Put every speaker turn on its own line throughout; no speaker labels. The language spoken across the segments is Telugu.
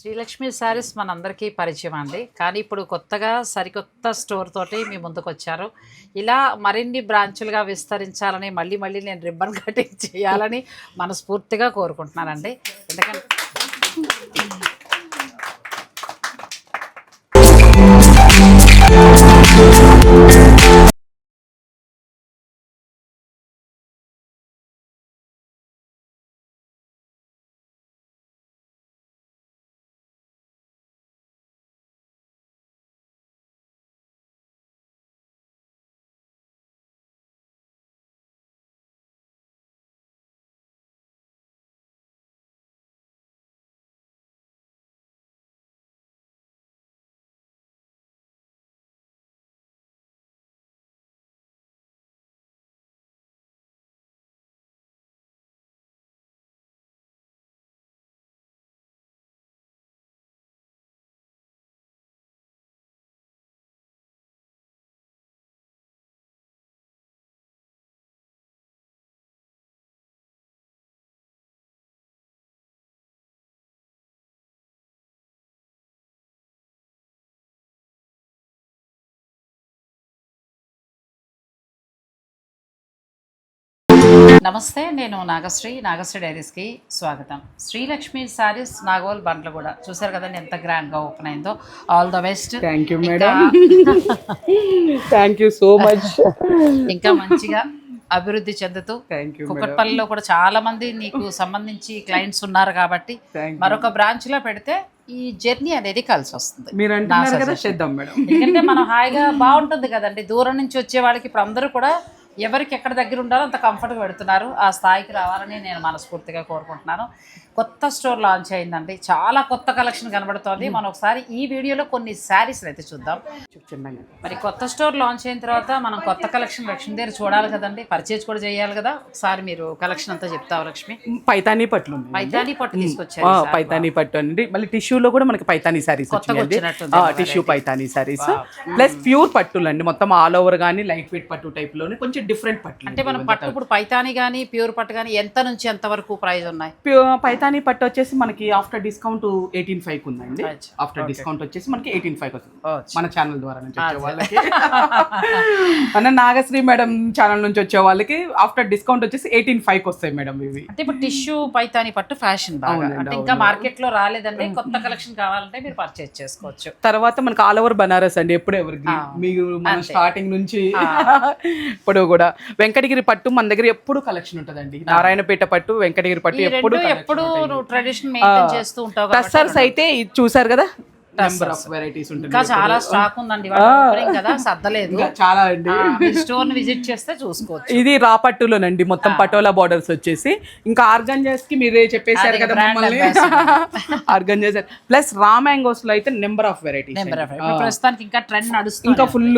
శ్రీలక్ష్మి శారీస్ మనందరికీ పరిచయం అండి. కానీ ఇప్పుడు కొత్తగా సరికొత్త స్టోర్ తోటి మీ ముందుకు వచ్చారు. ఇలా మరిన్ని బ్రాంచులుగా విస్తరించాలని మళ్ళీ మళ్ళీ నేను రిబ్బన్ కటింగ్ చేయాలని మనస్ఫూర్తిగా కోరుకుంటున్నానండి. ఎందుకంటే నమస్తే నేను నాగశ్రీ నాగశ్రీ డైరీస్కి స్వాగతం. శ్రీలక్ష్మి శారీస్ నాగోల్ బండ్లగూడ చూసారు కదండి ఎంత గ్రాండ్గా ఓపెన్ అయిందో. All the best
thank you madam thank you so much
ఇంకా మంచిగా అభివృద్ధి చెందుతూ కుక్కట్పల్లిలో కూడా చాలా మంది నీకు సంబంధించి క్లయింట్స్ ఉన్నారు కాబట్టి మరొక బ్రాంచ్లో పెడితే ఈ జర్నీ అనేది కలిసి వస్తుంది.
మీరు అంటున్నారు కదా. చేద్దాం మేడం
ఎందుకంటే మనం హాయిగా బాగుంటుంది కదండి. దూరం నుంచి వచ్చే వాళ్ళకి ఇప్పుడు అందరూ కూడా ఎవరికి ఎక్కడ దగ్గర ఉండాలో అంత కంఫర్ట్గా పెడుతున్నారు. ఆ స్థాయికి రావాలని నేను మనస్ఫూర్తిగా కోరుకుంటున్నాను. కొత్త స్టోర్ లాంచ్ అయిందండి. చాలా కొత్త కలెక్షన్ కనబడుతోంది. మనం ఒకసారి ఈ వీడియోలో కొన్ని శారీస్ అయితే చూద్దాం. మరి కొత్త స్టోర్ లాంచ్ అయిన తర్వాత మనం కొత్త కలెక్షన్ లక్ష్మి దగ్గర చూడాలి కదండి. పర్చేజ్ కూడా చేయాలి కదా. ఒకసారి మీరు కలెక్షన్ అంతా చెప్తావు లక్ష్మి.
పైతానీ పట్లు
పైతాని పట్టు తీసుకొచ్చారు.
పైతానీ పట్టు అండి మళ్ళీ టిష్యూలో కూడా మనకి Paithani saris. Tissue Paithani saris plus pure పట్టులు అండి మొత్తం ఆల్ ఓవర్ కానీ లైట్ వెయిట్ పట్టు టైప్లోనే కొంచెం డిఫరెంట్ పట్లు
అంటే మనం పట్టు ఇప్పుడు పైతాని కానీ ప్యూర్ పట్టు కానీ ఎంత నుంచి ఎంత వరకు ప్రైస్ ఉన్నాయి?
పైతానీ పట్టు వచ్చేసి మనకి ఆఫ్టర్ డిస్కౌంట్ ఎయిటీన్ ఫైవ్ ఉందండి. ఆఫ్టర్ డిస్కౌంట్ వచ్చేసి మనకి ఎయిటీన్ ఫైవ్ వస్తుంది. మన ఛానల్ ద్వారా నుంచి వచ్చే వాళ్ళకి. మన నాగశ్రీ మేడం ఛానల్ నుంచి వచ్చే వాళ్ళకి ఆఫ్టర్ డిస్కౌంట్ వచ్చేసి ఎయిటీన్ ఫైవ్ వస్తాయి మేడం ఇవి.
అంటే ఇప్పుడు టిష్యూ పైతాని పట్టు ఫ్యాషన్ అంటే ఇంకా మార్కెట్లో రాలేదండి కొత్త కలెక్షన్ కావాలంటే మీరు పర్చేజ్ చేసుకోవచ్చు.
తర్వాత మనకి ఆల్ ఓవర్ బనారస్ అండి ఎప్పుడు ఎవరికి. మీరు మన. స్టార్టింగ్ నుంచి ఇప్పుడు కూడా వెంకటగిరి పట్టు మన దగ్గర ఎప్పుడు కలెక్షన్ ఉంటదండి. నారాయణపేట పట్టు వెంకటగిరి పట్టు ఎప్పుడు
ఎప్పుడు ట్రెడిషన్ చేస్తూ
టస్సర్స్ అయితే చూసారు కదా? నెంబర్ ఆఫ్ వెరైటీస్ ఉంటుంది.
ఇంకా చాలా స్టాక్ ఉందండి. కదా సర్దలేదు.
చాలా అండి.
స్టోర్ని విజిట్ చేస్తే చూసుకోవచ్చు.
ఇది రా పట్టులోనండి. మొత్తం పటోలా బార్డర్స్ వచ్చేసి. ఇంకా ఆర్గంజాస్కి మీరే చెప్పేశారు కదా మమ్మల్ని. ఆర్గంజాస్ ప్లస్ రా మ్యాంగోస్లో అయితే నెంబర్ ఆఫ్
ఇప్పుడు ప్రస్తుతానికి ఇంకా ట్రెండ్ నడుస్తుంది.
ఇంకా ఫుల్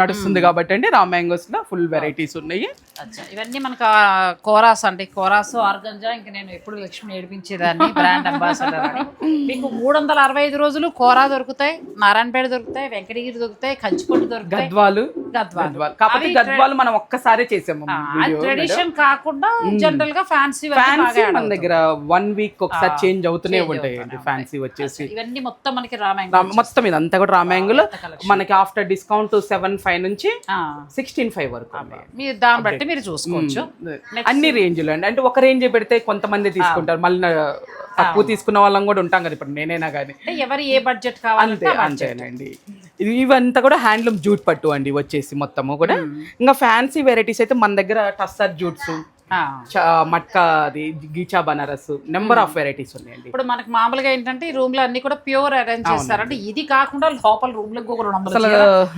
నడుస్తుంది కాబట్టి అండి రా మ్యాంగోస్లో ఫుల్ వెరైటీస్ ఉన్నాయి.
ఇవన్నీ మనకు కోరాస్ అండి. కోరాస్ ఆర్గంజా ఇంక నేను ఎప్పుడు లక్ష్మి ఏడిపించేదాన్ని బ్రాండ్ అంబాసిడర్ అని. మీకు మూడు వందల అరవై ఐదు రోజులు కోరా దొరుకుతాయి నారాయణపేట దొరుకుతాయి వెంకటగిరి దొరుకుతాయి కంచిపట్టు దొరుకుతాయి.
గద్వాలు.
గద్వాలు. అవి
గద్వాలు మనం ఒక్కసారే చేసాము
ట్రెడిషన్ కాకుండా జనరల్గా ఫ్యాన్సీ
ఫ్యాన్సీ మన దగ్గర వన్ వీక్ ఒకసారి చేంజ్ అవుతూనే ఉంటాయండి ఫ్యాన్సీ వచ్చేసి.
ఇవన్నీ మొత్తం మనకి రామాయణ
మొత్తం ఇదంతా కూడా రా మ్యాంగోలో మనకి ఆఫ్టర్ డిస్కౌంట్ సెవెన్ ఫైవ్ నుంచి సిక్స్టీన్ ఫైవ్ వరకు.
మీరు దాన్ని బట్టి మీరు చూసుకోవచ్చు.
అన్ని రేంజ్లు అండి. అంటే ఒక రేంజ్ పెడితే కొంతమంది తీసుకుంటారు. మళ్ళీ తక్కువ తీసుకున్న వాళ్ళం కూడా ఉంటాం కదా ఇప్పుడు నేనైనా కానీ
ఎవరు ఏ బడ్జెట్ కావాలంటే
అంతే అంతేనండి. ఇది ఇవంతా కూడా హ్యాండ్లూమ్ జూట్ పట్టు అండి వచ్చేసి మొత్తము కూడా. ఇంకా ఫ్యాన్సీ వెరైటీస్ అయితే మన దగ్గర టస్సర్ జూట్స్. మట్కా అది ghicha Banaras number of varieties ఉన్నాయండి.
ఇప్పుడు మనకి మామూలుగా ఏంటంటే ఈ రూమ్లో అన్ని కూడా ప్యూర్ అరేంజ్ చేస్తారు. అంటే ఇది కాకుండా లోపల రూమ్లో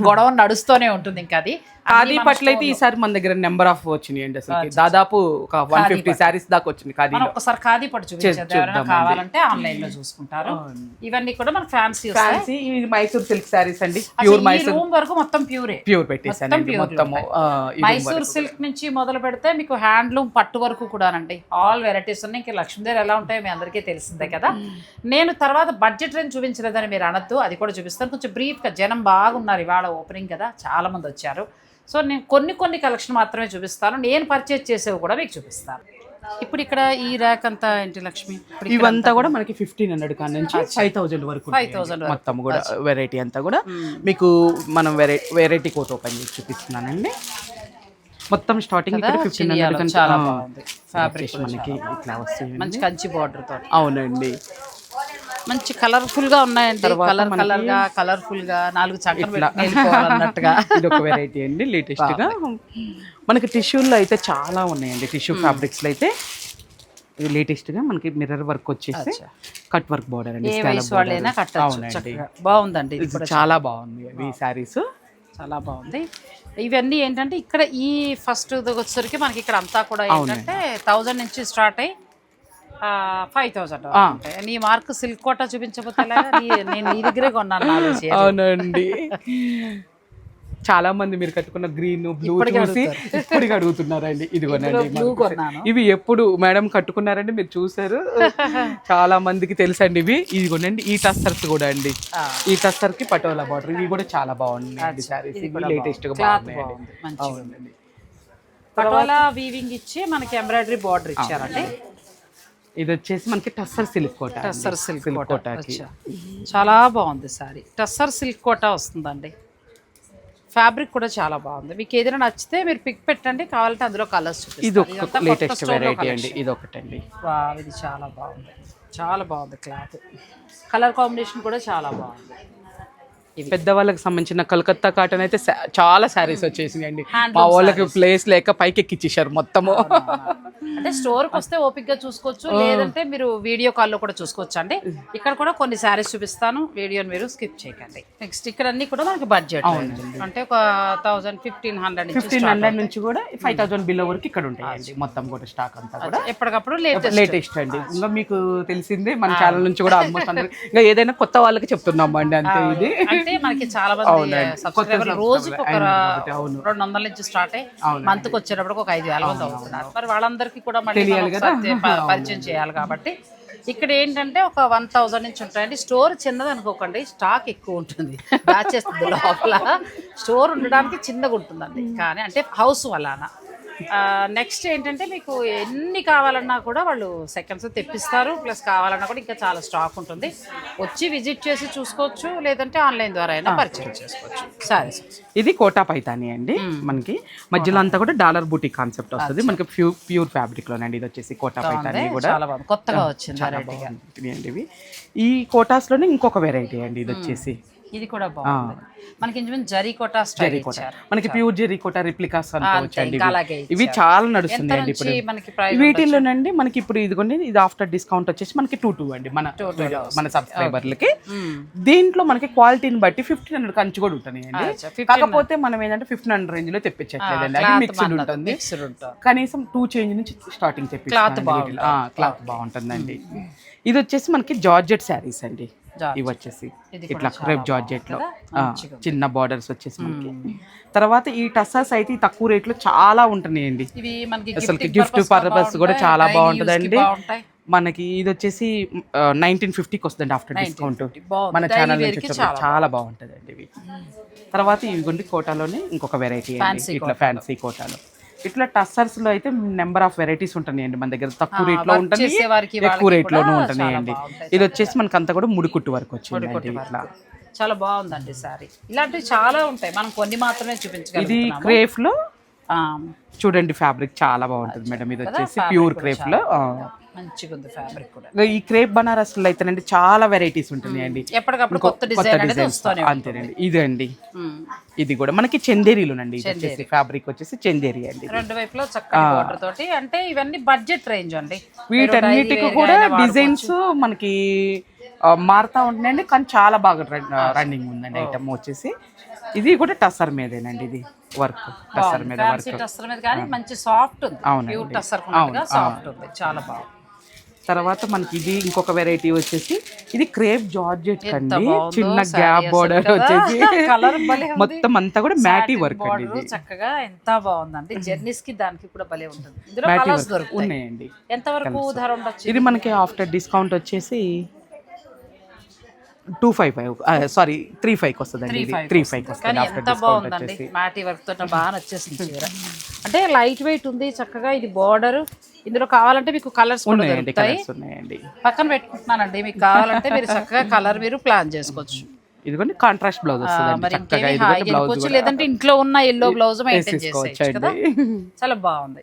గొడవ నడుస్తూనే ఉంటుంది ఇంకా అది.
ఖాదీ పట్లు అయితే ఈసారి మన దగ్గర నెంబర్ ఆఫ్ వచ్చినాయి అండి అసలు దాదాపు ఒక వన్ ఫిఫ్టీ శారీస్ దాకా వచ్చినాయి ఖాదీ
మనం ఒకసారి ఖాదీ పట్టు చూపించేది ఎవరైనా కావాలంటే ఆన్లైన్లో చూసుకుంటారు. ఇవన్నీ కూడా మనకి ఫ్యాన్సీ
ఫ్యాన్సీ ఇవి మైసూర్ సిల్క్ శారీస్ అండి. ప్యూర్ మైసూర్
రూమ్ వరకు మొత్తం ప్యూరే
ప్యూర్ ఈ room
మైసూర్. సిల్క్ నుంచి మొదలు పెడితే మీకు హ్యాండ్లూమ్ పట్టు వరకు కూడానండి. ఆల్ వెరైటీస్ ఉన్నాయి. ఇంకా లక్ష్మీదేవి ఎలా ఉంటాయో మీ అందరికీ తెలిసిందే కదా. నేను తర్వాత బడ్జెట్ రేంజ్ చూపించలేదని మీరు అనొద్దు. అది కూడా చూపిస్తాను. కొంచెం బ్రీఫ్గా జనం బాగున్నారు ఇవాళ ఓపెనింగ్ కదా. చాలా మంది వచ్చారు. సో నేను కొన్ని కొన్ని కలెక్షన్ మాత్రమే చూపిస్తాను. నేను పర్చేజ్ చేసేవి కూడా మీకు చూపిస్తాను. ఇప్పుడు ఇక్కడ ఈ ర్యాక్ అంతా ఏంటి లక్ష్మి?
ఇవంతా కూడా మనకి ఫిఫ్టీన్ హండ్రెడ్ కాడ నుంచి ఫైవ్ థౌసండ్ వరకు ఉంటాయండి.
5,000
మొత్తం కూడా వెరైటీ అంతా కూడా. మీకు మనం వెరైటీ వెరైటీ కోట్ ఓపెన్ చేసి చూపిస్తున్నానండి. మొత్తం స్టార్టింగ్ ఇక్కడ ఫిఫ్టీన్ హండ్రెడ్
చాలా బాగుంది.
ఫ్యాబ్రిక్ మనకి ఇట్లా వస్తుంది.
మంచి కంచి బార్డర్ తోటి.
అవునండి.
మంచి కలర్ఫుల్గా ఉన్నాయండి. కలర్ కలర్గా కలర్ఫుల్గా నాలుగు చక్కలు
ఇది ఒక వెరైటీ అండి లేటెస్ట్గా. మనకి టిష్యూల్లో అయితే చాలా ఉన్నాయండి టిష్యూ ఫ్యాబ్రిక్స్లో అయితే. లేటెస్ట్గా మనకి మిర్రర్ వర్క్ వచ్చేసి కట్ వర్క్ బోర్డర్ అండి
బాగుందండి
చాలా బాగుంది ఈ శారీస్
చాలా బాగుంది. ఇవన్నీ ఏంటంటే ఇక్కడ ఈ ఫస్ట్ వచ్చేసరికి మనకి ఇక్కడ అంతా కూడా ఏంటంటే థౌజండ్ నుంచి స్టార్ట్ అయ్యి ఫైవ్ థౌసండ్ నీ మార్క్ సిల్క్ కోట చూపించకపోతే నేను నీ దగ్గరే కొన్నాను.
అవునండి. చాలా మంది మీరు కట్టుకున్న గ్రీన్ బ్లూ చూసి ఇప్పటికి అడుగుతున్నారండి. ఇదిగోనండి ఇవి ఎప్పుడు మేడం కట్టుకున్నారండి మీరు చూసారు చాలా మందికి తెలుసండి ఇవి. ఇదిగోనండి ఈ టస్సర్స్ కూడా అండి. ఈ టస్సర్కి పటోలా బార్డర్ ఇవి కూడా చాలా బాగున్నాయి సారీస్
లేటెస్ట్గా
అవునండి.
పటోలా వీవింగ్ ఇచ్చి మనకి ఎంబ్రాయిడరీ బార్డర్ ఇచ్చారండి.
ఇది వచ్చేసి మనకి టస్సర్ సిల్క్ కోట అండి.
టస్సర్ సిల్క్ కోట. చాలా బాగుంది సారీ. టస్సర్ సిల్క్ కోట వస్తుందండి. ఫ్యాబ్రిక్ కూడా చాలా బాగుంది. మీకు ఏదైనా నచ్చితే మీరు పిక్ పెట్టండి. కావాలంటే అందులో కలర్స్
ఇది ఒక లేటెస్ట్ వెరైటీ అండి. ఇది ఒకటండి
ఇది చాలా బాగుంది. చాలా బాగుంది క్లాత్. కలర్ కాంబినేషన్ కూడా చాలా బాగుంది.
పెద్దవాళ్ళకి సంబంధించిన కలకత్తా కాటన్ అయితే చాలా శారీస్ వచ్చేసినాయండి.
Handloom
మా వాళ్ళకి ప్లేస్ లేక పైకి ఎక్కిచ్చేసారు మొత్తము
అంటే స్టోర్కి వస్తే ఓపిక్గా చూసుకోవచ్చు లేదంటే మీరు వీడియో కాల్లో కూడా చూసుకోవచ్చు అండి. ఇక్కడ కూడా కొన్ని శారీస్ చూపిస్తాను వీడియోని మీరు స్కిప్ చేయకండి. నెక్స్ట్ ఇక్కడ అన్ని కూడా మనకి బడ్జెట్ అంటే ఒక థౌసండ్ ఫిఫ్టీన్ హండ్రెడ్ నుంచి
ఫిఫ్టీన్ హండ్రెడ్ నుంచి కూడా ఫైవ్ థౌసండ్ బిలో వరకు ఇక్కడ ఉంటాయండి మొత్తం కూడా స్టాక్ అంతా కూడా.
ఎప్పటికప్పుడు లేటెస్ట్
అండి. ఇంకా మీకు తెలిసిందే మన ఛానల్ నుంచి కూడా ఆల్మోస్ట్ ఇంకా ఏదైనా కొత్త వాళ్ళకి చెప్తున్నాం అండి అంతే ఇది.
అంటే మనకి చాలా మంది రోజుకి ఒక. రెండు వందల నుంచి స్టార్ట్ అయ్యి మంత్కి వచ్చేటప్పుడు ఒక ఐదు వేల మంది అవుతున్నారు. మరి వాళ్ళందరికీ కూడా మళ్ళీ పరిచయం చేయాలి కాబట్టి. ఇక్కడ ఏంటంటే ఒక వన్ థౌజండ్ నుంచి ఉంటాయండి. స్టోర్ చిన్నది అనుకోకండి. స్టాక్ ఎక్కువ ఉంటుంది. దాచేస్తుంది లోపల. స్టోర్ ఉండడానికి చిన్నగా ఉంటుందండి. కానీ అంటే హౌస్ వలన. నెక్స్ట్ ఏంటంటే మీకు ఎన్ని కావాలన్నా కూడా వాళ్ళు సెకండ్స్ తెప్పిస్తారు. ప్లస్ కావాలన్నా కూడా ఇంకా చాలా స్టాక్ ఉంటుంది. వచ్చి విజిట్ చేసి చూసుకోవచ్చు లేదంటే ఆన్లైన్ ద్వారా అయినా పర్చేజ్ చేసుకోవచ్చు. సరే
ఇది కోటా పైతాని అండి మనకి. మధ్యలో అంతా కూడా డాలర్ బూటీ కాన్సెప్ట్ వస్తుంది. మనకి ప్యూర్ ప్యూర్ ఫ్యాబ్రిక్ లోనండి. ఇది వచ్చేసి కోటా పైతాని కూడా.
కొత్తగా వచ్చింది
అండి ఇవి. ఈ కోటాస్లోనే ఇంకొక వెరైటీ అండి. ఇది వచ్చేసి
ఇది కూడా బాగుంది. మనకి ఇంచుమించు జరీ కోటా స్టైల్ ఇచ్చారు.
మనకి ప్యూర్ జెరీ కోటా రిప్లికాస్ అనుకోవచ్చు అండి.
ఇంకా అలాగే
ఇవి. చాలా నడుస్తుంది అండి
నుంచి
ఇప్పుడు.
మనకి ప్రైస్
వీటిల్లోనండి మనకి ఇప్పుడు ఇదిగోండి ఇది ఆఫ్టర్ డిస్కౌంట్ వచ్చేసి మనకి టూ టూ అండి మన మన సబ్స్క్రైబర్లకి. దీంట్లో మనకి క్వాలిటీని బట్టి ఫిఫ్టీన్ హండ్రెడ్ కంచి కూడా ఉంటుంది అండి కాకపోతే మనం ఏంటంటే ఫిఫ్టీన్ హండ్రెడ్ రేంజ్లో తెప్పించట్లేదండి అది మిక్స్డ్ ఉంటుంది.
మిక్స్డ్ ఉంటుంది.
కనీసం టూ చేంజ్ నుంచి స్టార్టింగ్ తెప్పించాలి క్లాత్ బాగుంటుందండి. ఇది వచ్చేసి మనకి జార్జెట్ శారీస్ అండి. ఇవి వచ్చేసి ఇట్లా క్రేప్ జార్జెట్లో చిన్న బార్డర్స్ వచ్చేసి మనకి. తర్వాత ఈ టస్సర్స్ అయితే తక్కువ రేట్లో చాలా ఉంటున్నాయండి. అసలు గిఫ్ట్ పర్పస్ కూడా చాలా బాగుంటుందండి. మనకి ఇది వచ్చేసి నైన్టీన్ ఫిఫ్టీకి వస్తుంది ఆఫ్టర్ డిస్కౌంట్. మన ఛానల్ నుంచి చాలా బాగుంటుంది. అండి ఇవి. తర్వాత ఇవి కొన్ని కోటాలోనే ఇంకొక వెరైటీ ఇట్లా ఫ్యాన్సీ కోటాలో. ఇట్లా టస్సర్స్లో అయితే నెంబర్ ఆఫ్ వెరైటీస్ ఉంటున్నాయండి మన దగ్గర. తక్కువ
రేట్లో వారికి
ఎక్కువ రేట్ లోనూ
బాగుంటాయి.
ఇది వచ్చేసి మనకి అంతా కూడా ముడికుట్టు వరకు వచ్చిందండి ఇట్లా.
చాలా బాగుందండి సారీ. ఇలాంటివి చాలా ఉంటాయి. మనం కొన్ని మాత్రమే
ఇది
చూపించగలుగుతున్నాము. క్రేఫ్లో
చూడండి ఫ్యాబ్రిక్ చాలా బాగుంటుంది మేడం. ఇది వచ్చేసి ప్యూర్ క్రేప్లో.
మంచిగా ఉంది ఫ్యాబ్రిక్ కూడా.
ఈ క్రేప్ బనారస్లో అయితేనండి చాలా వెరైటీస్ ఉంటున్నాయండి.
ఎప్పటికప్పుడు కొత్త డిజైన్
అంతేనండి. ఇది అండి. ఇది కూడా మనకి చందేరీలోనండి. ఇది వచ్చేసి ఫ్యాబ్రిక్ వచ్చేసి చందేరి అండి
రెండు వైపులో చక్కటి బార్డర్ తోటి. అంటే ఇవన్నీ బడ్జెట్ రేంజ్ అండి.
వీటన్నిటికి కూడా డిజైన్స్ మనకి మారుతా ఉంటున్నాయండి. కానీ చాలా బాగా రన్నింగ్ ఉందండి ఐటమ్ వచ్చేసి. ఇది కూడా టసర్ మీదేనండి ఇది. వర్క్ టసర్ మీద వర్క్.
టస్సర్ మీద కానీ మంచి సాఫ్ట్ ఉంది. ప్యూర్ టస్సర్ సాఫ్ట్ ఉంది. చాలా బాగుంది.
తర్వాత మనకి ఇది ఇంకొక వెరైటీ వచ్చేసి ఇది క్రేప్ జార్జెట్ అండి చిన్న గ్యాప్ బోర్డర్. వచ్చేసి.
ఉంది.
మొత్తం అంతా కూడా మ్యాటీ వర్క్ అండి
చక్కగా ఎంత బాగుందండి. జర్నీస్కి దానికి కూడా భలే ఉంటుంది.
మ్యాటీ వర్క్ ఉన్నాయండి.
ఎంత వరకు ధర ఉండొచ్చు
ఇది మనకి ఆఫ్టర్ డిస్కౌంట్ వచ్చేసి two five five sorry three ఫైవ్కి వస్తుందండి ఇది. త్రీ ఫైవ్కి
కానీ
వస్తుంది ఆఫ్టర్ డిస్కౌంట్ వచ్చేసి.
వర్క్ తోటి బాగా నచ్చేసింది చీర. అంటే లైట్ వెయిట్ ఉంది చక్కగా ఇది బార్డర్ ఇందులో కావాలంటే మీకు కలర్స్
ఉన్నాయండి కలర్స్ ఉన్నాయండి.
పక్కన పెట్టుకుంటున్నానండి. మీకు కావాలంటే మీరు చక్కగా కలర్ మీరు ప్లాన్ చేసుకోవచ్చు.
ఇదిగోండి కాంట్రాస్ట్ బ్లౌజ్ వస్తుంది
లేదంటే ఇంట్లో ఉన్న ఎల్లో బ్లౌజ్ మెయింటైన్
అండి
చాలా బాగుంది.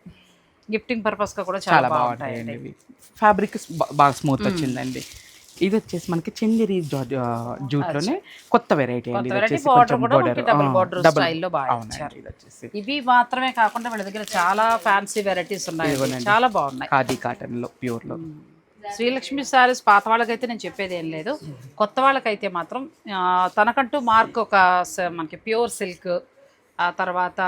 గిఫ్టింగ్ పర్పస్గా కూడా చాలా బాగుంటాయండి.
ఫ్యాబ్రిక్ బాగా స్మూత్ వచ్చిందండి. ఇది వచ్చేసి మనకి చందేరి జూట్లోనే కొత్త వెరైటీ అండి. ఇది వచ్చేసి కొంచెం అవునండి. ఇది వచ్చేసి.
ఇవి మాత్రమే కాకుండా వీళ్ళ దగ్గర చాలా ఫ్యాన్సీ వెరైటీస్ ఉన్నాయి. చాలా బాగున్నాయి.
ఖాదీ కాటన్లో ప్యూర్లో
శ్రీలక్ష్మి శారీస్ పాత వాళ్ళకైతే నేను చెప్పేది ఏం లేదు. కొత్త వాళ్ళకైతే మాత్రం తనకంటూ మార్క్ ఒక మనకి ప్యూర్ సిల్క్ ఆ తర్వాత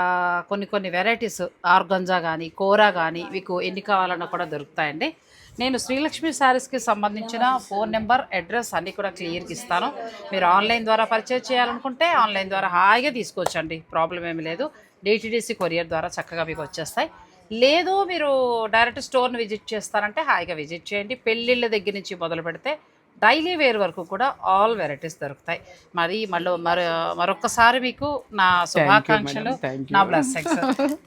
కొన్ని కొన్ని వెరైటీస్ ఆర్గంజా కానీ కోరా కానీ మీకు ఎన్ని కావాలన్నా కూడా దొరుకుతాయండి. నేను శ్రీలక్ష్మి శారీస్కి సంబంధించిన ఫోన్ నెంబర్ అడ్రస్ అన్నీ కూడా క్లియర్గా ఇస్తాను. మీరు ఆన్లైన్ ద్వారా పర్చేజ్ చేయాలనుకుంటే ఆన్లైన్ ద్వారా హాయిగా తీసుకోవచ్చండి. ప్రాబ్లం ఏమీ లేదు. డిటిడిసి కొరియర్ ద్వారా చక్కగా మీకు వచ్చేస్తాయి. లేదు మీరు డైరెక్ట్ స్టోర్ని విజిట్ చేస్తారంటే హాయిగా విజిట్ చేయండి. పెళ్ళిళ్ళ దగ్గర నుంచి మొదలు పెడితే డైలీ వేర్ వరకు కూడా ఆల్ వెరైటీస్ దొరుకుతాయి. మరి మళ్ళీ మరో మరొకసారి మీకు నా శుభాకాంక్షలు. నా blessings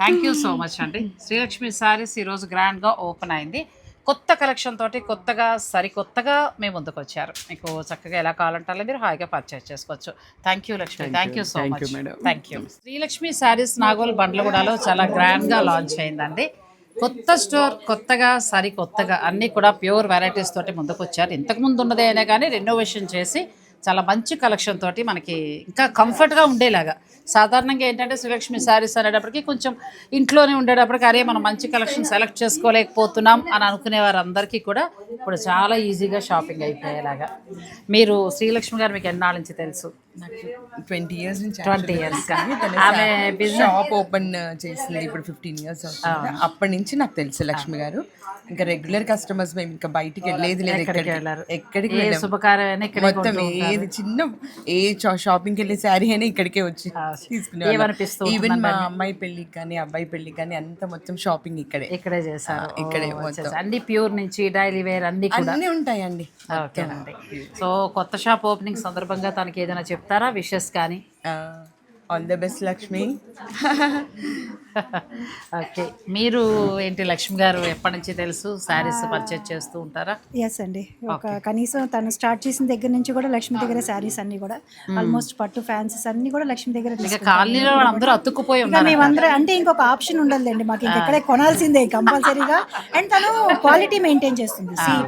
thank you so much అండి. శ్రీలక్ష్మి శారీస్ ఈరోజు గ్రాండ్గా ఓపెన్ అయింది. కొత్త కలెక్షన్ తోటి కొత్తగా సరికొత్తగా మేము ముందుకు వచ్చారు. మీకు చక్కగా ఎలా కావాలంటే మీరు హాయిగా పర్చేస్ చేసుకోవచ్చు. Thank you Lakshmi thank you so much. Thank you Srilakshmi saris Nagole బండ్లగూడలో చాలా గ్రాండ్గా లాంచ్ అయిందండి. కొత్త స్టోర్ కొత్తగా సరి కొత్తగా అన్నీ కూడా ప్యూర్ వెరైటీస్ తోటి ముందుకు వచ్చారు. ఇంతకు ముందు ఉన్నదే అయినా కానీ రెనోవేషన్ చేసి చాలా మంచి కలెక్షన్ తోటి మనకి ఇంకా కంఫర్ట్గా ఉండేలాగా. సాధారణంగా ఏంటంటే శ్రీలక్ష్మి శారీస్ అనేటప్పటికి కొంచెం ఇంట్లోనే ఉండేటప్పటికి అరే మనం మంచి కలెక్షన్ సెలెక్ట్ చేసుకోలేకపోతున్నాం అని అనుకునే వారందరికీ కూడా ఇప్పుడు చాలా ఈజీగా షాపింగ్ అయిపోయేలాగా. మీరు శ్రీలక్ష్మి గారు మీకు ఎన్నాళ్ళ నుంచి తెలుసు?
ట్వంటీ ఇయర్స్ నుంచి
ట్వంటీ ఇయర్స్ ఆమె
షాప్ ఓపెన్ చేసింది ఇప్పుడు ఫిఫ్టీన్ ఇయర్స్ అవుతుంది. అప్పటి నుంచి నాకు తెలుసు లక్ష్మి గారు. ఇంకా రెగ్యులర్ కస్టమర్స్ మేము ఇంకా బయటికి వెళ్ళేది లేదు ఎక్కడికి
వెళ్ళారు?
ఎక్కడికి మొత్తం. ఏది చిన్న ఏ షాపింగ్కి వెళ్ళే శారీ అయినా ఇక్కడికే వచ్చి తీసుకునే ఈవెన్ మా అమ్మాయి పెళ్ళికి కానీ అబ్బాయి పెళ్ళికి కానీ అంత మొత్తం షాపింగ్ ఇక్కడే.
ఇక్కడే చేశారు.
ఇక్కడే
అన్ని ప్యూర్ నుంచి డైలీ వేర్ అన్ని
అన్నీ ఉంటాయండి.
సో కొత్త షాప్ ఓపెనింగ్ సందర్భంగా తనకి ఏదైనా చెప్తారా విషెస్ కానీ?
All the best Lakshmi
okay మీరు ఏంటి లక్ష్మి గారు ఎప్పటి నుంచి తెలుసు? శారీస్ పర్చేజ్ చేస్తూ ఉంటారా?
ఎస్ అండి. ఒక కనీసం తను స్టార్ట్ చేసిన దగ్గర నుంచి కూడా లక్ష్మి దగ్గర శారీస్ అన్ని కూడా ఆల్మోస్ట్ పట్టు ఫ్యాన్సీస్ అన్ని కూడా లక్ష్మి దగ్గర
ఇక కాలనీలో వాళ్ళందరూ అతుక్కుపోయి ఉన్నారు.
మేమందరం అంటే ఇంకొక ఆప్షన్ ఉండదండి మాకు ఇంకెక్కడే కొనాల్సిందే కంపల్సరీగా. అండ్ తను క్వాలిటీ మెయింటైన్ చేస్తుంది. See,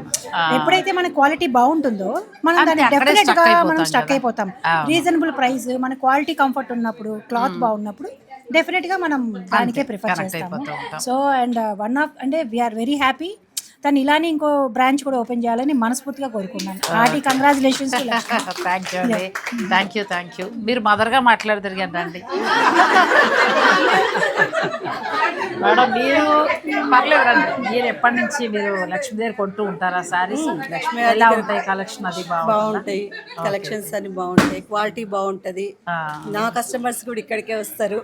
ఎప్పుడైతే మన క్వాలిటీ బాగుంటుందో మనం దాన్ని డెఫినెట్గా
అయిపోతాం
మనం స్టక్. అయిపోతాం. రీజనబుల్ ప్రైస్ మన క్వాలిటీ కంఫర్ట్ ఉన్నప్పుడు క్లాత్ బాగున్నప్పుడు డెఫినెట్గా మనం దానికే ప్రిఫర్ చేస్తాము. సో అండ్ వన్ ఆఫ్ అంటే వీఆర్ వెరీ హ్యాపీ తను ఇలానే ఇంకో బ్రాంచ్ కూడా ఓపెన్ చేయాలని మనస్ఫూర్తిగా కోరుకున్నాను హార్టీ కంగ్రాచులేషన్స్
థ్యాంక్ యూ అండి. థ్యాంక్ యూ థ్యాంక్ యూ మీరు మదర్గా మాట్లాడి తిరిగారండి మేడం మీరు పర్లేదు రండి మీరు ఎప్పటి నుంచి మీరు లక్ష్మీ దగ్గర కొంటూ ఉంటారా సారీస్? లక్ష్మీ ఎలా ఉంటాయి కలెక్షన్ అది?
బాగుంటాయి. కలెక్షన్స్ అన్ని బాగుంటాయి. క్వాలిటీ బాగుంటది. నా కస్టమర్స్ కూడా ఇక్కడికే వస్తారు.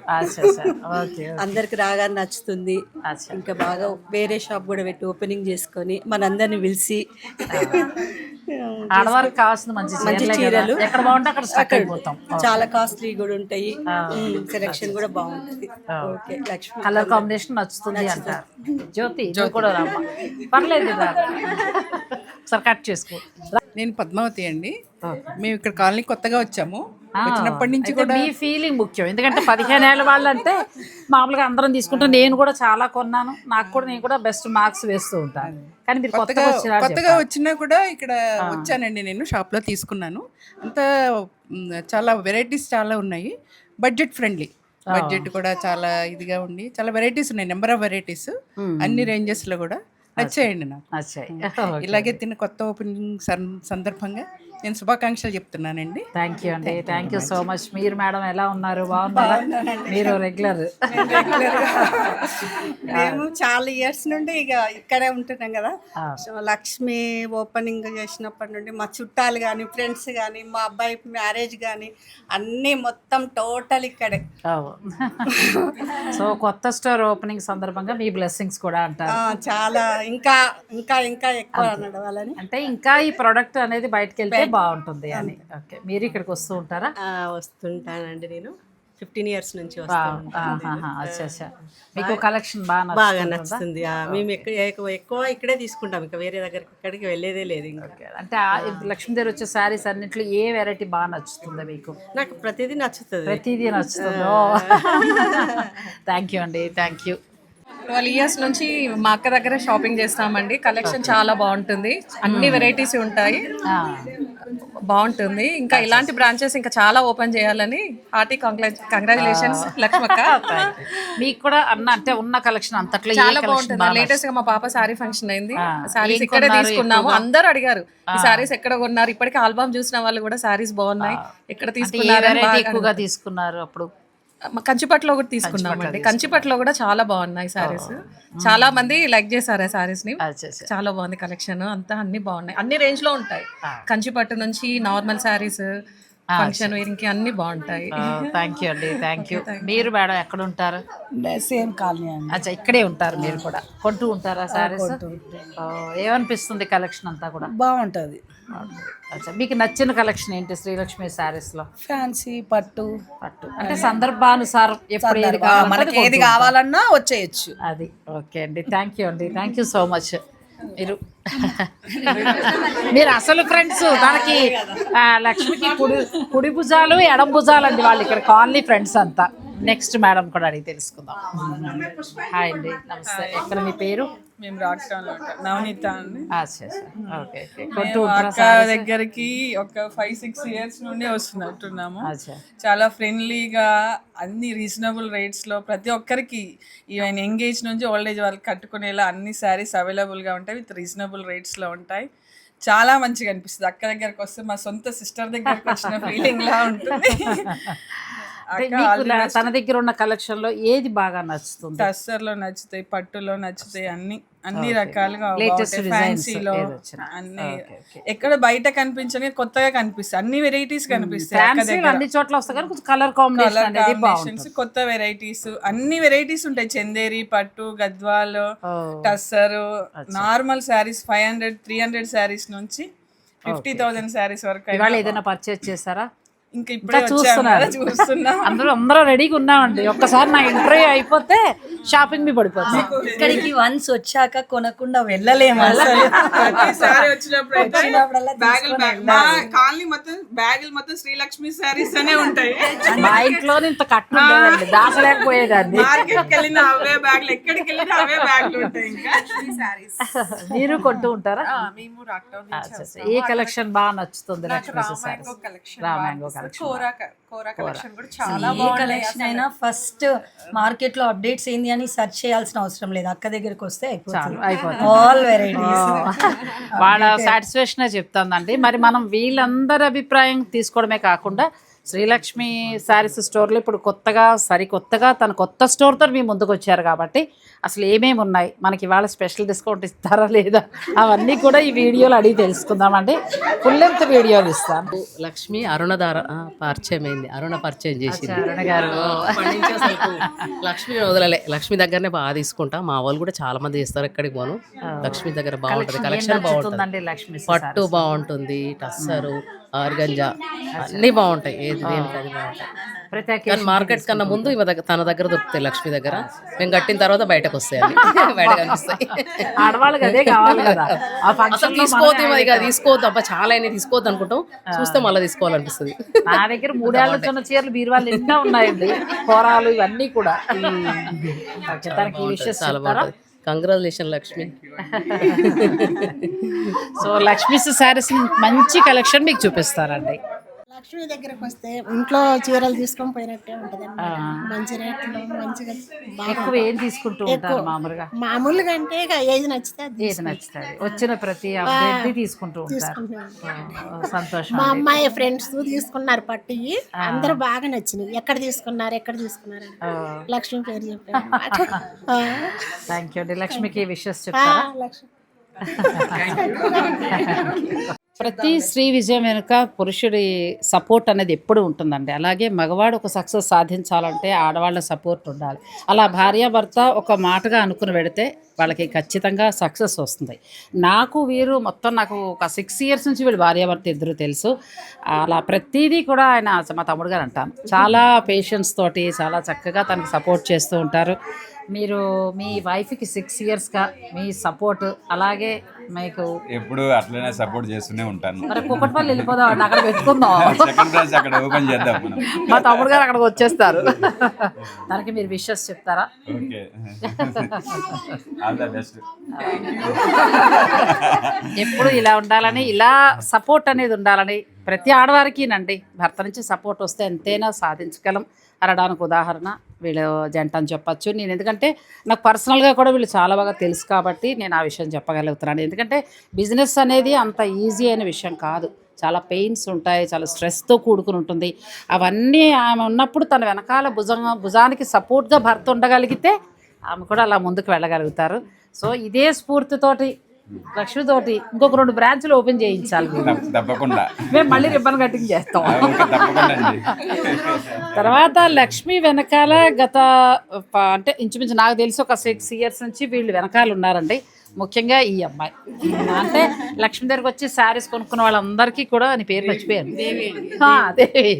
అందరికి రాగానే నచ్చుతుంది. ఇంకా బాగా వేరే షాప్ కూడా పెట్టి ఓపెనింగ్ చేసుకొని మనందరిని పిలిచి
ఆడవారికి కావాల్సిన మంచి
మంచి
చీరలే కదా.
చీరలు.
ఎక్కడ బాగుంటే అక్కడ స్టక్ అయిపోతాం.
చాలా కాస్ట్లీ కూడా ఉంటాయి. సెలెక్షన్ కూడా బాగుంటది. Okay Lakshmi
colour. కాంబినేషన్ నచ్చుతుంది అంటారు. జ్యోతి కూడా రామ్మా పర్లేదు రా. ఒకసారి కట్ చేసుకో.
నేను పద్మావతి అండి. మేము ఇక్కడ కాలనీ కొత్తగా వచ్చాము. వచ్చినప్పటి నుంచి
అయితే మీ ఫీలింగ్ ముఖ్యం ఎందుకంటే పదిహేను ఏళ్ళ వాళ్ళు అంటే మామూలుగా అందరం తీసుకుంటే నేను కూడా చాలా కొన్నాను. నాకు కూడా నేను కూడా బెస్ట్ మార్క్స్ వేస్తూ ఉంటాను కానీ మీరు కొత్తగా వచ్చిన
కొత్తగా వచ్చినా కూడా ఇక్కడ వచ్చానండి నేను షాప్లో తీసుకున్నాను. అంత చాలా వెరైటీస్ చాలా ఉన్నాయి. బడ్జెట్ ఫ్రెండ్లీ బడ్జెట్ కూడా చాలా ఇదిగా ఉండి చాలా వెరైటీస్ ఉన్నాయి. నెంబర్ ఆఫ్ వెరైటీస్ అన్ని రేంజెస్లో కూడా నచ్చాయండి నాకు. ఇలాగే తిన్న కొత్త ఓపెనింగ్ సందర్భంగా నేను శుభాకాంక్షలు చెప్తున్నానండి.
థ్యాంక్ యూ అండి. థ్యాంక్ యూ సో మచ్ మీరు మేడం ఎలా ఉన్నారు? బాగున్నారా? మీరు రెగ్యులర్
మేము చాలా ఇయర్స్ నుండి ఇక ఇక్కడే ఉంటున్నాం కదా. సో లక్ష్మి ఓపెనింగ్ చేసినప్పటి నుండి మా చుట్టాలు కానీ ఫ్రెండ్స్ కానీ మా అబ్బాయి మ్యారేజ్ కానీ అన్నీ మొత్తం టోటల్ ఇక్కడే.
సో కొత్త స్టోర్ ఓపెనింగ్ సందర్భంగా మీ బ్లెస్సింగ్స్ కూడా అంటారు.
చాలా. ఇంకా ఇంకా ఇంకా ఎక్కువ నడవాలని.
అంటే ఇంకా ఈ ప్రోడక్ట్ అనేది బయటకు వెళ్తే బాగుంటుంది అని. ఓకే. మీరు ఇక్కడికి వస్తూ ఉంటారా?
వస్తుంటానండి నేను.
ఫిఫ్టీన్ ఇయర్స్ నుంచి
మీకు కలెక్షన్ బాగా
బాగా
నచ్చుతుందా?
మేము ఎక్కువ ఎక్కువ- ఇక్కడే తీసుకుంటాం. ఇంకా వేరే దగ్గరికి ఇక్కడికి వెళ్ళేదే లేదు ఇంకా.
అంటే ఆ లక్ష్మీ దగ్గర వచ్చే శారీస్ అన్నింటిలో ఏ వెరైటీ బాగా నచ్చుతుందా మీకు?
నాకు ప్రతిదీ నచ్చుతుంది.
ప్రతిదీ నచ్చుతుందో. థ్యాంక్ యూ అండి. థ్యాంక్ యూ
ట్వెల్వ్ ఇయర్స్ నుంచి మా అక్క దగ్గర షాపింగ్ చేస్తామండి. కలెక్షన్ చాలా బాగుంటుంది. అన్ని వెరైటీస్ ఉంటాయి. బాగుంటుంది. ఇంకా ఇలాంటి బ్రాంచెస్ ఇంకా చాలా ఓపెన్ చేయాలని హార్టీ కంగ్రాచులేషన్స్ లక్ష్మక్క.
మీకు కూడా అన్న అంటే ఉన్న కలెక్షన్ అంతట్లో
చాలా బాగుంటుంది. లేటెస్ట్గా మా పాప సారీ ఫంక్షన్ అయింది. సారీస్ ఇక్కడే తీసుకున్నాము? అందరూ అడిగారు ఈ సారీస్ ఎక్కడ కొన్నారు? ఇప్పటికి ఆల్బమ్ చూసిన వాళ్ళు కూడా సారీస్ బాగున్నాయి. ఎక్కడ తీసుకున్నారు
ఎక్కువగా తీసుకున్నారు అప్పుడు?
కంచిపట్లో కూడా తీసుకున్నామండి. కంచిపట్లో కూడా చాలా బాగున్నాయి సారీస్ చాలా మంది లైక్ చేశారు ఆ
సారీస్ని.
చాలా బాగుంది కలెక్షన్. అంతా అన్ని బాగున్నాయి. అన్ని రేంజ్లో ఉంటాయి కంచిపట్టు నుంచి నార్మల్ సారీస్ ఫంక్షన్ వేర్కి అన్ని బాగుంటాయి.
థ్యాంక్ యూ అండి. థ్యాంక్ యూ మీరు మేడం ఎక్కడ ఉంటారు?
సేమ్ కాలనీ అండి.
అచ్చా ఇక్కడే ఉంటారు మీరు కూడా. కొంటూ ఉంటారా సారీస్ ఏమనిపిస్తుంది కలెక్షన్ అంతా కూడా?
బాగుంటుంది.
మీకు నచ్చిన కలెక్షన్ ఏంటి శ్రీలక్ష్మి సారీస్లో
ఫ్యాన్సీ పట్టు.
పట్టు. అంటే సందర్భానుసారం ఎప్పుడు ఏది
మనకి ఏది కావాలన్నా వచ్చేయచ్చు.
అది. ఓకే అండి. థ్యాంక్ యూ అండి. థ్యాంక్ యూ సో మచ్ మీరు మీరు అసలు ఫ్రెండ్స్ దానికి లక్ష్మికి కుడి కుడి భుజాలు ఎడం భుజాలు అండి వాళ్ళు. ఇక్కడ కాలనీ ఫ్రెండ్స్ అంతా. నెక్స్ట్ మేడం కూడా అడిగి తెలుసుకుందాం. హాయ్ అండి నమస్తే. ఎక్కడ మీ పేరు?
మేము రాక్టౌన్లో ఉంటాం. నవనీత అండి.
ఓకే
అక్క? దగ్గరికి ఒక ఫైవ్ సిక్స్ ఇయర్స్ నుండి వస్తున్నట్టున్నాము. చాలా ఫ్రెండ్లీగా అన్ని రీజనబుల్ రేట్స్లో ప్రతి ఒక్కరికి ఈవెన్ ఎంగేజ్ నుంచి ఓల్డ్ ఏజ్ వాళ్ళకి కట్టుకునేలా అన్ని శారీస్ అవైలబుల్గా ఉంటాయి విత్ రీజనబుల్ రేట్స్లో ఉంటాయి. చాలా మంచిగా అనిపిస్తుంది. అక్క దగ్గరకు వస్తే మా సొంత సిస్టర్ దగ్గరకు వచ్చిన ఫీలింగ్ లా ఉంటుంది.
ల- తన దగ్గర ఉన్న కలెక్షన్లో ఏది బాగా నచ్చుతుంది?
టస్సర్లో నచ్చుతాయి పట్టులో నచ్చుతాయి అన్ని అన్ని రకాలుగా ఫ్యాన్సీలో. అన్ని. ఎక్కడ బయట కనిపించని కొత్తగా కనిపిస్తాయి. అన్ని వెరైటీస్ కనిపిస్తాయి
అన్ని చోట్ల వస్తాయి కానీ కొంచెం కలర్
కాంబినేషన్స్ కొత్త వెరైటీస్ అన్ని వెరైటీస్ ఉంటాయి. చందేరి పట్టు Gadwal. Tussar normal saris five hundred three hundred saris నుంచి ఫిఫ్టీ థౌసండ్ శారీస్ వరకు
ఏదైనా పర్చేజ్ చేశారా?
ఇంకా ఇప్పుడే
చూస్తున్నారు.
చూస్తున్నాం.
అందరూ అందరూ రెడీగా ఉన్నామండి. ఒక్కసారి నా ఇంటర్వ్యూ అయిపోతే షాపింగ్ మీ పడిపోతాం
ఇక్కడికి వన్స్ వచ్చాక కొనకుండా వెళ్ళలేము
ప్రతిసారి వచ్చినప్పుడు బ్యాగులు కాలనీ మొత్తం బ్యాగులు మొత్తం శ్రీలక్ష్మి శారీస్ అనే ఉంటాయి.
మా ఇంట్లో ఇంత కట్నం లేదండి దాచలేకపోయేదాన్ని
వెళ్ళిన అవే బ్యాగులు ఎక్కడికి వెళ్ళినా అవే బ్యాగులు ఉంటాయి ఇంకా.
మీరు కొంటూ ఉంటారా?
మేము రాక్టౌన్
అచ్చా, అచ్చా. ఏ కలెక్షన్ బాగా నచ్చుతుంది Lakshmi saris
collection.
Raw mango collection
kora kora collection కూడా చాలా
ఏ కలెక్షన్ అయినా ఫస్ట్ మార్కెట్లో అప్డేట్స్ ఏంది అని సెర్చ్ చేయాల్సిన అవసరం లేదు. అక్క దగ్గరికి వస్తే
అయిపోతుంది.
ఆల్ వెరైటీస్
వాళ్ళ సాటిస్ఫాక్షనే చెప్తుందండి. మరి మనం వీళ్ళందరి అభిప్రాయం తీసుకోవడమే కాకుండా శ్రీలక్ష్మి శారీస్ స్టోర్లో ఇప్పుడు కొత్తగా సరికొత్తగా తన కొత్త స్టోర్తో మీ ముందుకు వచ్చారు కాబట్టి అసలు ఏమేమి ఉన్నాయి? మనకి ఇవాళ స్పెషల్ డిస్కౌంట్ ఇస్తారా లేదా? అవన్నీ కూడా ఈ వీడియోలో అడిగి తెలుసుకుందామండి. ఫుల్ లెంత్ వీడియోలు ఇస్తాను.
లక్ష్మి అరుణధార పరిచయం అయింది. అరుణ పరిచయం చేసింది.
అరుణ గారు.
లక్ష్మి వదలలే. లక్ష్మి దగ్గరనే బాగా తీసుకుంటా. మా వాళ్ళు కూడా చాలా మంది చేస్తారు ఎక్కడికి పోను. లక్ష్మి దగ్గర బాగుంటది. కలెక్షన్ బాగుంటది. పట్టు బాగుంటుంది టస్సరు. ఆర్గంజా అన్నీ బాగుంటాయి. ఏది దేనికి అది బాగుంటాయి.
ప్రతి
కానీ మార్కెట్ కన్నా ముందు ఇవ దగ్గర తన దగ్గర దొరుకుతాయి లక్ష్మి దగ్గర. మేము కట్టిన తర్వాత బయటకు వస్తాయి అవి బయట కనిపిస్తాయి
ఆడవాళ్ళకి అదే కావాలి కదా. ఆ
అసలు తీసుకోవద్దు ఇక తీసుకోవద్దు. అబ్బా చాలా అయినాయి తీసుకోవద్దు అనుకుంటాం. చూస్తే మళ్ళీ తీసుకోవాలనిపిస్తుంది.
నా దగ్గర మూడేళ్ళ చిన్న చీరలు బీరువాళ్ళు ఎన్నో ఉన్నాయండి. కూరాలు ఇవన్నీ కూడా. తనకి విషయం
చాలా బాగుంటుంది కంగ్రాచులేషన్ లక్ష్మి
సో లక్ష్మీస్ శారీస్ మంచి కలెక్షన్ మీకు చూపిస్తారండి.
లక్ష్మి దగ్గరకు వస్తే ఇంట్లో చీరలు తీసుకొని పోయినట్టే ఉంటది మంచి రేట్లో మంచిగా
ఎక్కువ ఏం తీసుకుంటూ ఉంటారు మామూలుగా?
మామూలుగా అంటే ఇక ఏది నచ్చితే
ఏది నచ్చుతుంది? వచ్చిన ప్రతి అప్డేట్ తీసుకుంటూ ఉంటారు. సంతోషం.
మా. అమ్మాయి ఫ్రెండ్స్ తీసుకున్నారు పట్టు. అందరూ బాగా నచ్చినాయి. ఎక్కడ తీసుకున్నారు ఎక్కడ తీసుకున్నారు. లక్ష్మి పేరు చెప్పారు
థ్యాంక్ యూ అండి. లక్ష్మికి విషెస్ చెప్తారా?
లక్ష్మి.
ప్రతి స్త్రీ విజయం వెనుక పురుషుడి సపోర్ట్ అనేది ఎప్పుడు ఉంటుందండి. అలాగే మగవాడు ఒక సక్సెస్ సాధించాలంటే ఆడవాళ్ళ సపోర్ట్ ఉండాలి. అలా భార్యాభర్త ఒక మాటగా అనుకుని పెడితే వాళ్ళకి ఖచ్చితంగా సక్సెస్ వస్తుంది. నాకు వీరు మొత్తం నాకు ఒక సిక్స్ ఇయర్స్ నుంచి వీళ్ళు భార్యాభర్త ఇద్దరు తెలుసు. అలా ప్రతిదీ కూడా ఆయన మా తమ్ముడు గారు అంటాను చాలా పేషెన్స్ తోటి చాలా చక్కగా తనకి సపోర్ట్ చేస్తూ ఉంటారు. మీరు మీ వైఫ్కి సిక్స్ ఇయర్స్గా మీ సపోర్ట్ అలాగే మీకు
ఎప్పుడు అట్లనే సపోర్ట్ చేస్తూనే ఉంటాను.
మరి కుక్కటిపల్లి వెళ్ళిపోదాం అండి అక్కడ పెట్టుకుందాం.
సెకండ్ బ్రాంచ్ అక్కడ ఓపెన్ చేద్దాం మనం.
మా తమ్ముడు గారు అక్కడికి వచ్చేస్తారు. దానికి మీరు విషెస్ చెప్తారా?
ఓకే. ఆల్ ద బెస్ట్
ఎప్పుడు ఇలా ఉండాలని ఇలా సపోర్ట్ అనేది ఉండాలని ప్రతి ఆడవారికి నండి భర్త నుంచి సపోర్ట్ వస్తే ఎంతైనా సాధించగలం. అనడానికి ఉదాహరణ వీళ్ళు జంట అని చెప్పచ్చు. నేను ఎందుకంటే నాకు పర్సనల్గా కూడా వీళ్ళు చాలా బాగా తెలుసు కాబట్టి నేను ఆ విషయం చెప్పగలుగుతున్నాను. ఎందుకంటే బిజినెస్ అనేది అంత ఈజీ అయిన విషయం కాదు. చాలా పెయిన్స్ ఉంటాయి చాలా స్ట్రెస్తో కూడుకుని ఉంటుంది. అవన్నీ ఆమె ఉన్నప్పుడు తన వెనకాల భుజం భుజానికి సపోర్ట్గా భర్త ఉండగలిగితే ఆమె కూడా అలా ముందుకు వెళ్ళగలుగుతారు. సో ఇదే స్ఫూర్తితోటి లక్ష్మితోటి ఇంకొక రెండు బ్రాంచ్లు ఓపెన్ చేయించాలి.
తప్పకుండా.
మేము మళ్ళీ రిబ్బన్ కటింగ్ చేస్తాం. తర్వాత లక్ష్మి వెనకాల గత అంటే ఇంచుమించు నాకు తెలిసి ఒక సిక్స్ ఇయర్స్ నుంచి వీళ్ళు వెనకాల ఉన్నారండి. ముఖ్యంగా ఈ అమ్మాయి. అంటే లక్ష్మి దగ్గరకు వచ్చి శారీస్ కొనుక్కున్న వాళ్ళందరికీ కూడా నీ పేరు మర్చిపోయాను. దేవి.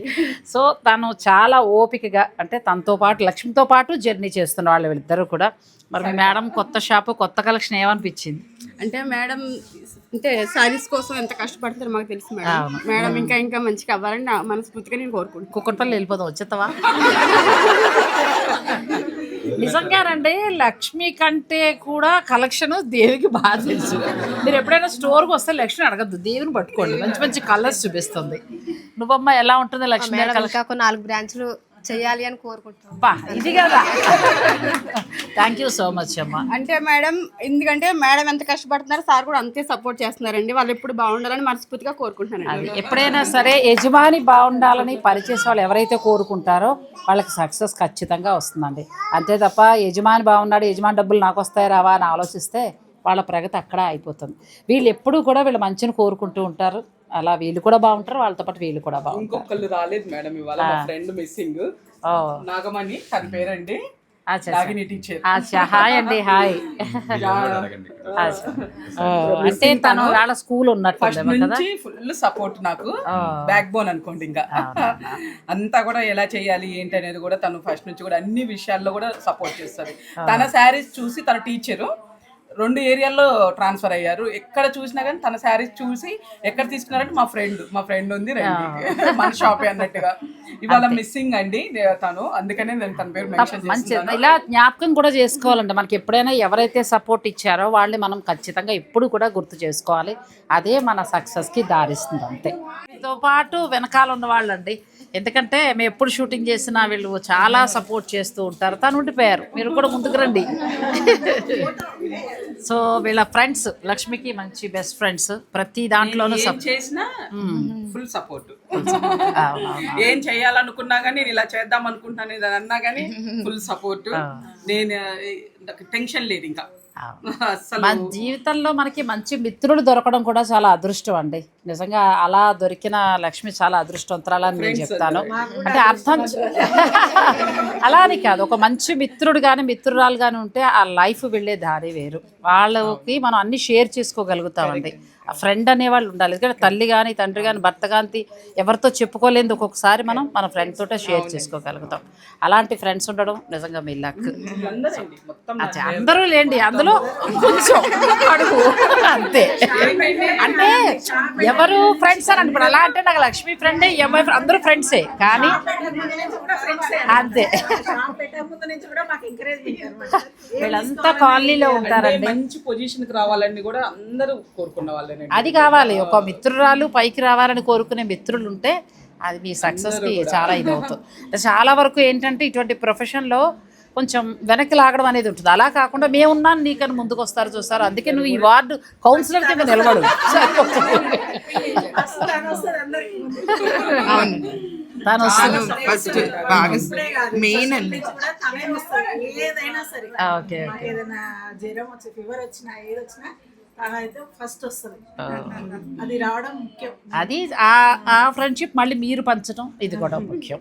సో తను చాలా ఓపికగా అంటే తనతో పాటు లక్ష్మితో పాటు జర్నీ చేస్తున్న వాళ్ళు వీళ్ళిద్దరూ కూడా. మరి మీ మేడం కొత్త షాపు కొత్త కలెక్షన్ ఏమనిపించింది?
అంటే మేడం అంటే సారీస్ కోసం ఎంత కష్టపడతారో మాకు తెలుసు మేడం. మేడం ఇంకా ఇంకా మంచిగా అవ్వాలని మనస్ఫూర్తిగా నేను కోరుకుంటున్నాను.
కుక్కటిపల్లి వెళ్ళిపోదాం వచ్చేస్తావా నిజంగానండి లక్ష్మి కంటే కూడా కలెక్షన్ దేవికి బాగా తెలుసు. మీరు ఎప్పుడైనా స్టోర్కి వస్తే లక్ష్మి అడగద్దు. దేవిని పట్టుకోండి. మంచి మంచి కలర్స్ చూపిస్తుంది. నువ్వమ్మ ఎలా ఉంటుంది లక్ష్మి? గారి
నాలుగు బ్రాంచ్లు చేయాలి అని కోరుకుంటున్నాను
అబ్బా ఇది కదా. థ్యాంక్ యూ సో మచ్ అమ్మ.
అంటే మేడం ఎందుకంటే మేడం ఎంత కష్టపడుతున్నారో సార్ కూడా అంతే సపోర్ట్ చేస్తున్నారండి. వాళ్ళు ఎప్పుడు బాగుండాలని మనస్ఫూర్తిగా కోరుకుంటున్నాను.
ఎప్పుడైనా సరే యజమాని బాగుండాలని పరిచేసే వాళ్ళు ఎవరైతే కోరుకుంటారో వాళ్ళకి సక్సెస్ ఖచ్చితంగా వస్తుందండి. అంతే తప్ప యజమాని బాగున్నాడు యజమాని డబ్బులు నాకు వస్తాయి రావా అని ఆలోచిస్తే వాళ్ళ ప్రగతి అక్కడ అయిపోతుంది. వీళ్ళు ఎప్పుడూ కూడా వీళ్ళ మంచిని కోరుకుంటూ ఉంటారు. అలా వీళ్ళు కూడా బాగుంటారు వాళ్ళతో పాటు వీళ్ళు కూడా బాగుంటారు.
ఇంకొకళ్ళు రాలేదు మేడం ఇవాళ మా ఫ్రెండ్ మిస్సింగ్. నాగమణి తన పేరండి.
అచ్చా,
నాగిని టీచర్
అచ్చా హాయ్ అండి హాయ్. అంటే తను వాళ్ళ స్కూల్ ఉన్నట్టు
ఫస్ట్ నుంచి ఫుల్ సపోర్ట్ నాకు. బ్యాక్ బోన్ అనుకోండి ఇంకా. అంతా కూడా ఎలా చేయాలి ఏంటి అనేది కూడా తను ఫస్ట్ నుంచి కూడా అన్ని విషయాల్లో కూడా సపోర్ట్ చేస్తుంది. తన శారీస్ చూసి తన టీచరు. రెండు ఏరియాల్లో ట్రాన్స్ఫర్ అయ్యారు. ఎక్కడ చూసినా కానీ తన శారీస్ చూసి ఎక్కడ తీసుకున్నారంటే మా ఫ్రెండ్ మా ఫ్రెండ్ ఉంది రండి. మన షాపే అన్నట్టుగా. ఇవాళ మిస్సింగ్ అండి తను. అందుకనే నేను తన పేరు మెన్షన్
ఇలా జ్ఞాపకం కూడా చేసుకోవాలండి మనకి ఎప్పుడైనా ఎవరైతే సపోర్ట్ ఇచ్చారో వాళ్ళని మనం ఖచ్చితంగా ఎప్పుడు కూడా గుర్తు చేసుకోవాలి. అదే మన సక్సెస్కి దారిస్తుంది అంతే. తో పాటు వెనకాల ఉన్న వాళ్ళండి. ఎందుకంటే మేము ఎప్పుడు షూటింగ్ చేసినా వీళ్ళు చాలా సపోర్ట్ చేస్తూ ఉంటారు. తను ఉండిపోయారు. మీరు కూడా ముందుకు రండి. సో వీళ్ళ ఫ్రెండ్స్ లక్ష్మికి మంచి బెస్ట్ ఫ్రెండ్స్. ప్రతి దాంట్లోనూ
చేసినా ఫుల్ సపోర్ట్. ఏం చేయాలనుకున్నా కానీ నేను ఇలా చేద్దాం అనుకుంటున్నాను ఇది అన్నా కానీ ఫుల్ సపోర్ట్. నేను టెన్షన్ లేదు ఇంకా. అసలు
మన జీవితంలో మనకి మంచి మిత్రుడు దొరకడం కూడా చాలా అదృష్టం అండి. నిజంగా అలా దొరికిన లక్ష్మి చాలా అదృష్టవంతురాలని నేను చెప్తాను. అంటే అర్థం అలా అని కాదు. ఒక మంచి మిత్రుడు కానీ మిత్రురాలు కానీ ఉంటే ఆ లైఫ్ వెళ్ళే దారి వేరు. వాళ్ళకి మనం అన్ని షేర్ చేసుకోగలుగుతామండి. ఆ ఫ్రెండ్ అనేవాళ్ళు ఉండాలి. ఎందుకంటే తల్లి కానీ తండ్రి కానీ భర్త కానీ ఎవరితో చెప్పుకోలేదు ఒక్కొక్కసారి మనం మన ఫ్రెండ్ తోటే షేర్ చేసుకోగలుగుతాం. అలాంటి ఫ్రెండ్స్ ఉండడం నిజంగా మీ లక్ అందరూ లేండి. అందులో కొంచెం అడుగు. అంతే. అంటే ఎవరు ఫ్రెండ్స్ అని ఇప్పుడు అలా అంటే నాకు లక్ష్మి ఫ్రెండే friend, అందరూ ఫ్రెండ్సే కానీ అంతే. వీళ్ళంతా కాలనీలో ఉంటారండి.
మంచి పొజిషన్కి రావాలని కూడా అందరూ కోరుకున్న వాళ్ళేనండి
అది కావాలి. ఒక మిత్రురాలు పైకి రావాలని కోరుకునే మిత్రులు ఉంటే అది మీ సక్సెస్కి చాలా ఇది అవుతుంది చాలా వరకు ఏంటంటే ఇటువంటి ప్రొఫెషన్లో కొంచెం వెనక్కి లాగడం అనేది ఉంటుంది. అలా కాకుండా మేమున్నాను నీకని ముందుకు వస్తారు చూస్తారు. అందుకే నువ్వు ఈ వార్డు కౌన్సిలర్ కింద నిలబడు. తను
ఫస్ట్ మెయిన్ అండి.
ఏదైనా సరే.
Okay okay.
ఏదైనా జ్వరం వచ్చి ఫీవర్ వచ్చినా ఏది వచ్చినా
అది రావడం ముఖ్యం.
అది ఆ ఆ ఫ్రెండ్షిప్ మళ్ళీ మీరు పంచడం ఇది కూడా ముఖ్యం.